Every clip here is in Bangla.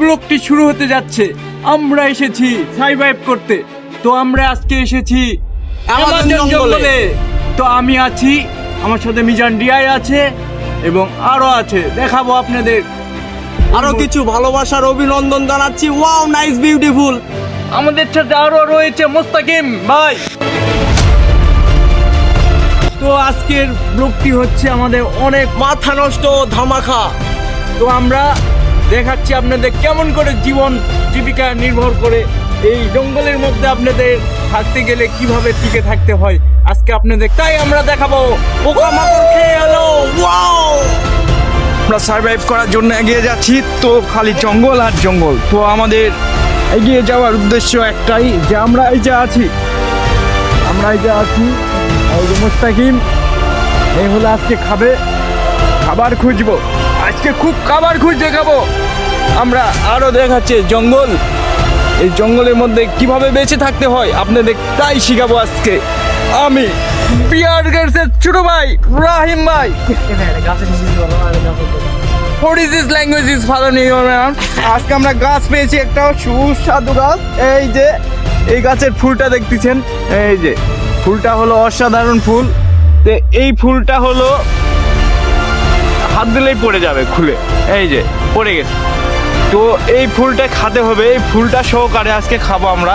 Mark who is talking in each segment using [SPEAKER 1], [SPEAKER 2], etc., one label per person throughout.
[SPEAKER 1] ব্লগটি শুরু হতে যাচ্ছে। আমরা এসেছি সাইভাইভ করতে। তো আমরা আজকে এসেছি
[SPEAKER 2] আমাজন জঙ্গলে।
[SPEAKER 1] জঙ্গলে। তো আমি আছি আমার সাথে মিজান ডিআই আছে এবং আরও আছে। দেখাবো আপনাদের।
[SPEAKER 2] আরও কিছু ভালোবাসার অভিনন্দন জানাচ্ছি। Wow nice beautiful.
[SPEAKER 1] আমাদের সাথে আরও রয়েছে মোস্তাকিম ভাই। তো আজকের ব্লগটি হচ্ছে আমাদের অনেক
[SPEAKER 2] মাথা নষ্ট ধামাখা
[SPEAKER 1] তো আমরা দেখাচ্ছি আপনাদের কেমন করে জীবন জীবিকা নির্ভর করে এই জঙ্গলের মধ্যে আপনাদের থাকতে গেলে কীভাবে টিকে থাকতে হয় আজকে আপনাদের তাই আমরা দেখাবো
[SPEAKER 2] পোকামাকড় খেয়ে এলো।
[SPEAKER 1] আমরা সার্ভাইভ করার জন্য এগিয়ে যাচ্ছি, তো খালি জঙ্গল আর জঙ্গল। তো আমাদের এগিয়ে যাওয়ার উদ্দেশ্য একটাই যে আমরা এই যে আছি। আমরা এই যে আছি মুস্তাকিম। এই হলো আজকে খাবে, খাবার খুঁজবো। আজকে খুব খাবার খুঁজে খাব আমরা আরও দেখাচ্ছে জঙ্গল। এই জঙ্গলের মধ্যে কীভাবে বেঁচে থাকতে হয়, আপনাদের তাই শিখাবো আজকে। আমি বিয়ার গার্লসের ছোট ভাই রাহিম ভাই। What is this language is follow new আজকে আমরা গাছ পেয়েছি একটা সুস্বাদু গাছ। এই যে, এই গাছের ফুলটা দেখতেছেন। এই যে, ফুলটা হলো অসাধারণ ফুল। তো এই ফুলটা হলো হাত দিলেই পড়ে যাবে খুলে। এই যে, পড়ে গেছে। তো এই ফুলটা খাতে হবে, এই ফুলটা সহকারে আজকে খাব আমরা।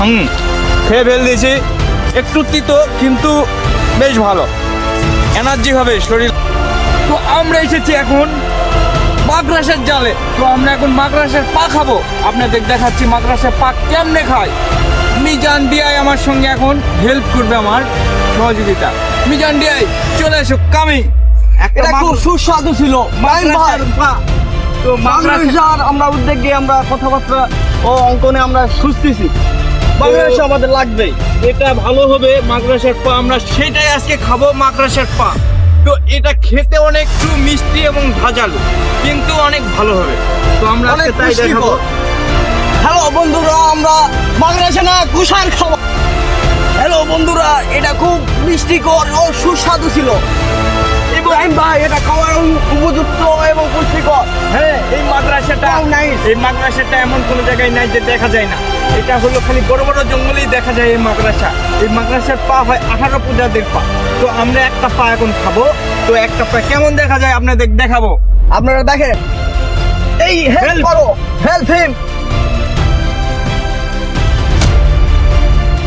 [SPEAKER 1] হুম, খেয়ে ফেল দিয়েছি। একটু তিতো, কিন্তু বেশ ভালো। এনার্জি হবে শরীর। তো আমরা এসেছি এখন মাদ্রাসার জালে। তো আমরা এখন মাদ্রাসার পা খাব। আপনাদের দেখাচ্ছি মাদ্রাসার পা কেমনে খায়। মিজান ডিআই আমার সঙ্গে এখন হেল্প করবে আমার সহযোগিতা। মিজান ডিআই, চলে এসো, কামি।
[SPEAKER 2] এটা খুব সুস্বাদু ছিল।
[SPEAKER 1] মাদ্রাসার পা তো মাদ্রাসা
[SPEAKER 2] বাংলাদেশের আমরা উদ্যোগে আমরা কথাবার্তা ও অঙ্কনে আমরা সুস্থিছি। বাংলাদেশ আমাদের লাগবেই।
[SPEAKER 1] এটা ভালো হবে মাদ্রাসার পা আমরা সেটাই আজকে খাব মাদ্রাসার পা। তো এটা খেতে অনেক একটু মিষ্টি এবং ভাজালো কিন্তু অনেক ভালো হবে। তো আমরা আজকে তাই দেখাবো।
[SPEAKER 2] হ্যালো বন্ধুরা আমরা বাংলাদেশে না কুষার খাব। হ্যালো বন্ধুরা এটা খুব মিষ্টিকর ও সুস্বাদু ছিল। ইব্রাহিম ভাই এটা খাওয়ার উপযুক্ত এবং পুষ্টিকর।
[SPEAKER 1] হ্যাঁ এই মাদ্রাসাটা
[SPEAKER 2] nice.
[SPEAKER 1] এই মাদ্রাসাটা এমন কোনো জায়গায় নাই যে দেখা যায় না। এটা হলো খালি বড় বড় জঙ্গলেই দেখা যায় এই মাদ্রাসা। এই মাদ্রাসার পা হয় আঠারো পূজাদের পা। তো আমরা একটা পা এখন খাব। তো একটা পা কেমন দেখা যায় আপনাদের দেখাবো।
[SPEAKER 2] আপনারা দেখেন। এই হেল্প. করো। হেল্প হিম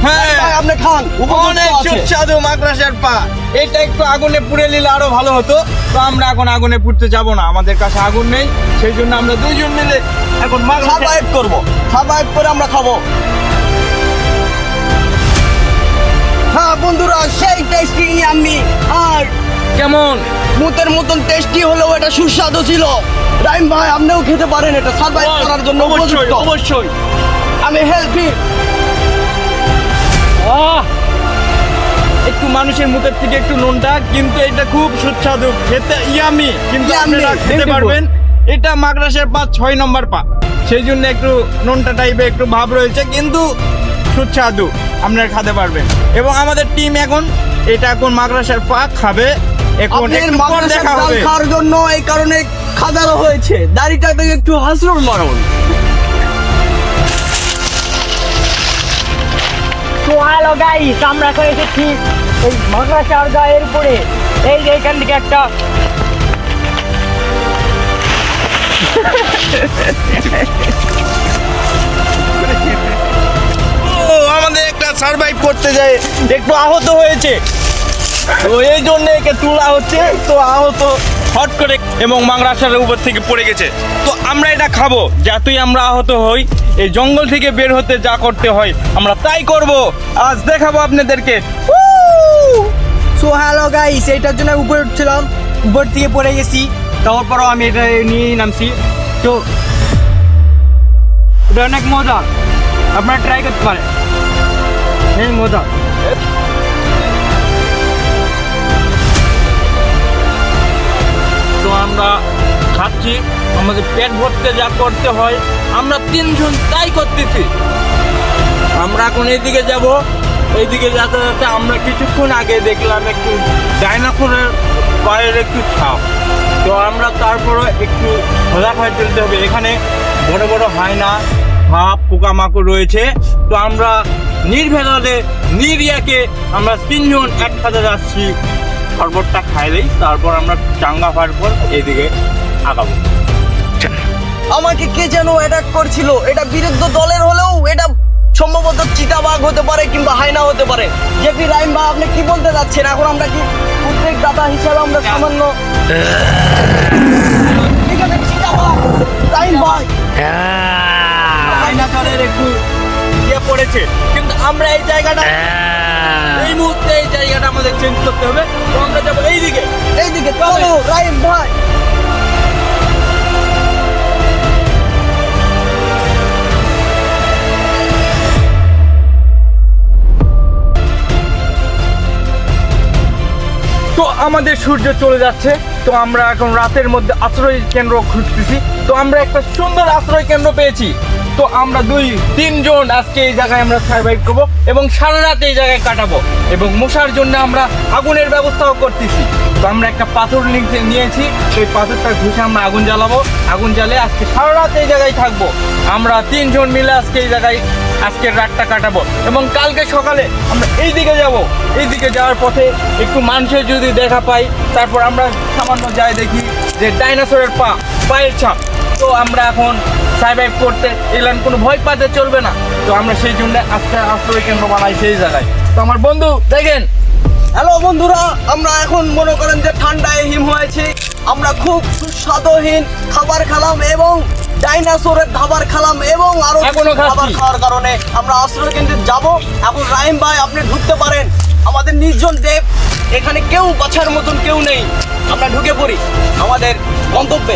[SPEAKER 1] হ্যাঁ।
[SPEAKER 2] আপনি খান।
[SPEAKER 1] অনেক
[SPEAKER 2] উপযুক্ত
[SPEAKER 1] সুস্বাদু মাদ্রাসার পা। এটা একটু আগুনে পুড়ে নিলে আরও ভালো হতো। তো আমরা এখন আগুনে পুড়তে যাব না আমাদের কাছে আগুন নেই। সেই জন্য আমরা দুইজন মিলে এখন
[SPEAKER 2] সার্ভাইভ করব। সার্ভাইভ করে আমরা খাব। হ্যাঁ বন্ধুরা সেই টেস্টি আমি আর
[SPEAKER 1] কেমন?
[SPEAKER 2] মুতের মতন টেস্টি হলেও এটা সুস্বাদু ছিল। রাইম ভাই আপনিও খেতে পারেন এটা। সার্ভাইভ করার জন্য
[SPEAKER 1] অবশ্যই অবশ্যই।
[SPEAKER 2] আমি হেল্পি
[SPEAKER 1] একটু মানুষের মুখের থেকে একটু নুনটা কিন্তু এটা খুব সুস্বাদু। খেতে ইয়ামি কিন্তু আপনারা খেতে পারবেন। এটা মাদ্রাসার পা ছয় নম্বর পা সেই জন্য একটু নুনটা টাইপের একটু ভাব রয়েছে কিন্তু সুস্বাদু। আপনারা খেতে পারবেন। এবং আমাদের টিম এখন এটা এখন মাদ্রাসার পা খাবে। এখন দেখা হবে।
[SPEAKER 2] খাওয়ার জন্য এই কারণে খাদানো হয়েছে। দাড়িটাকে একটু হাসরুল মারুন।
[SPEAKER 3] তো হ্যালো গাইস আমরা এখন এসেছি এই মাদ্রাসার গায়ের উপরে। এই যে এখান থেকে একটা।
[SPEAKER 1] ও, আমাদের একটা সার্ভাইভ করতে যায়। একটু আহত হয়েছে। তো এই হচ্ছে। তো আহত হট এবং উপর থেকে পড়ে গেছে। তো আমরা এটা খাব। আমরা আহত হই, এই জঙ্গল থেকে বের হতে যা করতে হয়, আমরা তাই করব। আজ দেখাবো আপনাদেরকে
[SPEAKER 2] সো হ্যালো গাইস এইটার জন্য উপরে উঠছিলাম। উপর থেকে পড়ে গেছি। তারপরও আমি এটা নিয়েই নামছি। তো, এটা অনেক মজা। আপনারা ট্রাই করতে পারেন। এই মজা।
[SPEAKER 1] তো আমরা খাচ্ছি। আমাদের পেট ভরতে যা করতে হয়, আমরা তিনজন তাই করতেছি। আমরা এখন এইদিকে যাব। এইদিকে যেতে যেতে আমরা কিছুক্ষণ আগে দেখলাম একটু ডাইনাসরের পায়ের একটু ছাপ। তো আমরা তারপরে একটু খোলা খাই তুলতে হবে। এখানে বড় বড় হায়না, সাপ, পোকামাকড় রয়েছে। তো আমরা নির্ভেজালে নিরিয়াকে আমরা তিনজন একসাথে যাচ্ছি। শরবতটা খাইলেই তারপর আমরা চাঙ্গা হওয়ার পর এইদিকে আগাবো।
[SPEAKER 2] আমাকে কে যেন অ্যাটাক করছিল? এটা বিরুদ্ধ দলের হলেও এটা সম্ভবত চিতাবাঘ হতে পারে কিংবা হাইনা হতে পারে। জেপি রাইম বা আপনি কি বলতে যাচ্ছেন? এখন আমরা কি উদ্বেগদাতা হিসাবে আমরা সামান্য রাইম ভাই।
[SPEAKER 1] একটু ইয়ে পড়েছে। কিন্তু আমরা এই জায়গাটা এই মুহূর্তে এই জায়গাটা আমাদের চেঞ্জ করতে হবে। তো আমরা যাব এইদিকে।
[SPEAKER 2] এইদিকে চলো রাইম ভাই।
[SPEAKER 1] আমাদের সূর্য চলে যাচ্ছে, তো আমরা এখন রাতের মধ্যে আশ্রয় কেন্দ্র খুঁজতেছি। তো আমরা একটা সুন্দর আশ্রয় কেন্দ্র পেয়েছি। তো আমরা দুই তিনজন আজকে এই জায়গায় আমরা সার্ভাইভ করব এবং সারা রাত এই জায়গায় কাটাবো এবং মশার জন্য আমরা আগুনের ব্যবস্থাও করতেছি। তো আমরা একটা পাথর নিয়ে- নিয়েছি, সেই পাথরটা ঘুষে আমরা আগুন জ্বালাবো। আগুন জ্বালে আজকে সারা রাত এই জায়গায় থাকব। আমরা তিনজন মিলে আজকে এই জায়গায় আজকের রাতটা কাটাবো। এবং কালকে সকালে আমরা এই দিকে যাব। এই দিকে যাওয়ার পথে একটু মানুষের যদি দেখা পাই, তারপর আমরা সামান্য যাই দেখি যে ডাইনোসরের পা, পায়ের ছাপ। তো আমরা এখন সার্ভাইভ করতে এলাম কোনো ভয় পাতে চলবে না। তো আমরা সেই জন্য আজকে আশ্রয় কেন্দ্র বানাই সেই জায়গায়। তো আমার বন্ধু, দেখেন
[SPEAKER 2] হ্যালো বন্ধুরা আমরা এখন মনে করেন যে ঠান্ডায় হিম হয়েছে। আমরা খুব সুস্বাদহীন খাবার খেলাম এবং ডাইনাসোরের খাবার খেলাম এবং
[SPEAKER 1] আরও।
[SPEAKER 2] খাবার খাওয়ার কারণে আমরা আশ্রয় কেন্দ্রে যাব। এখন রাহিম ভাই আপনি ঢুকতে পারেন। আমাদের নির্জন দেব এখানে কেউ বাছার মতন কেউ নেই। আমরা ঢুকে পড়ি আমাদের গন্তব্যে।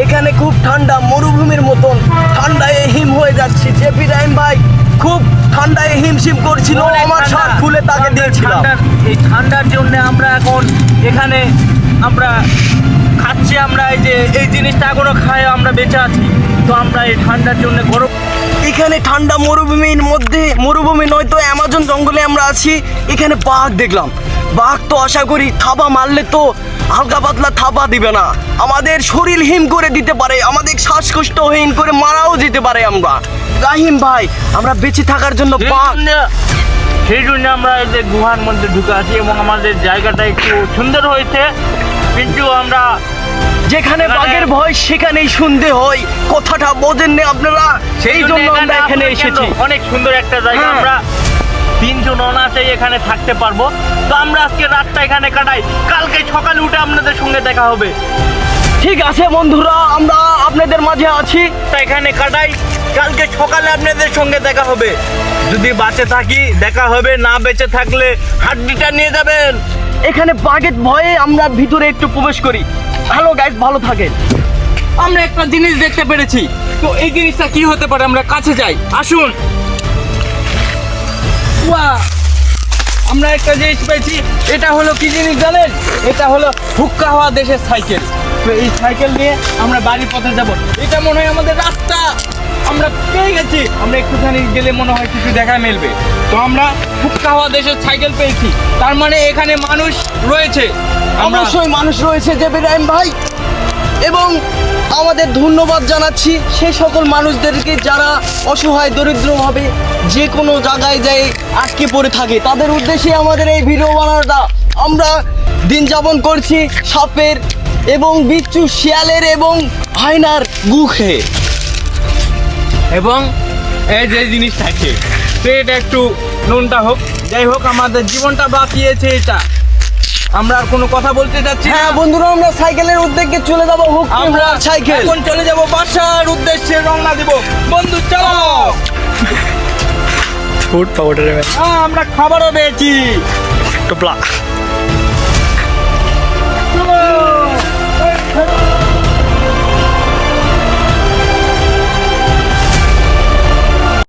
[SPEAKER 2] এখানে খুব ঠান্ডা মরুভূমির মতন। ঠান্ডায় হিম হয়ে যাচ্ছে। জেপি রাহিম ভাই খুব ঠান্ডায় হিমশিম করছিল। আমার। শার্ট খুলে তাকে দিয়েছিলাম।
[SPEAKER 1] এই ঠান্ডার জন্য আমরা এখন এখানে আমরা খাচ্ছি। আমরা এই যে এই জিনিসটা এখনও খাই আমরা বেঁচে আছি। তো আমরা এই ঠান্ডার জন্য গরম
[SPEAKER 2] এখানে ঠান্ডা মরুভূমির মধ্যে মরুভূমি নয়তো অ্যামাজন জঙ্গলে আমরা আছি। এখানে বাঘ দেখলাম। বাঘ তো আশা করি থাবা মারলে তো হালকা পাতলা থাপা দিবে না। আমাদের শরীর হিম করে দিতে পারে আমাদের শ্বাসকষ্টহীন করে মারাও যেতে পারে আমরা। রাহিম ভাই আমরা বেঁচে থাকার জন্য
[SPEAKER 1] সেই জন্য- সেই জন্য আমরা এই যে গুহার মধ্যে ঢুকে আছি এবং আমাদের জায়গাটা একটু সুন্দর হয়েছে। কিন্তু আমরা
[SPEAKER 2] যেখানে
[SPEAKER 1] এখানে-
[SPEAKER 2] বাঘের ভয় সেখানেই শুনতে হয়। কথাটা বোঝেন বোঝেননি আপনারা? সেই জন্য আমরা এখানে এসেছি।
[SPEAKER 1] অনেক সুন্দর একটা জায়গা। আমরা তিনজন অনাসেই এখানে থাকতে পারব। তো আমরা আজকে রাতটা এখানে কাটাই। কালকে সকালে উঠে আপনাদের সঙ্গে দেখা হবে।
[SPEAKER 2] ঠিক আছে বন্ধুরা আমরা আপনাদের মাঝে আছি।
[SPEAKER 1] তা এখানে কাটাই। কালকে সকালে আপনাদের সঙ্গে দেখা হবে। যদি বাঁচে থাকি দেখা হবে। না বেঁচে থাকলে হাড্ডিটা নিয়ে যাবেন।
[SPEAKER 2] এখানে বাঘের ভয়ে আমরা ভিতরে একটু প্রবেশ করি। ভালো গাইস ভালো থাকেন।
[SPEAKER 1] আমরা একটা জিনিস দেখতে পেরেছি। তো এই জিনিসটা কি হতে পারে? আমরা কাছে যাই। আসুন। ওয়া আমরা একটা জিনিস পেয়েছি এটা হলো কি জিনিস জানেন? এটা হলো হুক্কা হওয়া দেশের সাইকেল। তো এই সাইকেল নিয়ে আমরা বাড়ির পথে যাব। এটা মনে হয় আমাদের রাস্তা। আমরা পেয়ে গেছি। আমরা একটুখানি গেলে মনে হয় কিছু দেখা মিলবে। তো আমরা হুক্কা হওয়া দেশের সাইকেল পেয়েছি। তার মানে এখানে মানুষ রয়েছে। আমরা
[SPEAKER 2] অবশ্যই মানুষ রয়েছে জেবি রাইম ভাই। এবং আমাদের ধন্যবাদ জানাচ্ছি সে সকল মানুষদেরকে যারা অসহায়, দরিদ্রভাবে যে কোনো জায়গায় যায় আটকে পড়ে থাকে। তাদের উদ্দেশ্যে আমাদের এই ভিডিও বানানোটা আমরা দিন যাপন করছি সাপের এবং বিচ্ছু শিয়ালের এবং হাইনার গুখে
[SPEAKER 1] এবং এই যে জিনিস থাকে তো এটা একটু নুনটা হোক। যাই হোক, আমাদের জীবনটা বাঁচিয়েছে এটা। আমরা আর কোনো কথা বলতে যাচ্ছি
[SPEAKER 2] হ্যাঁ বন্ধুরা আমরা সাইকেলের উদ্যোগে চলে যাব হুক
[SPEAKER 1] আমরা
[SPEAKER 2] সাইকেল।
[SPEAKER 1] এখন চলে যাব বাসার উদ্দেশ্যে রওনা দিব। বন্ধু চলো।
[SPEAKER 3] ফুড পাউডারে
[SPEAKER 1] হ্যাঁ, আমরা খাবারও পেয়েছি।
[SPEAKER 3] টোপলা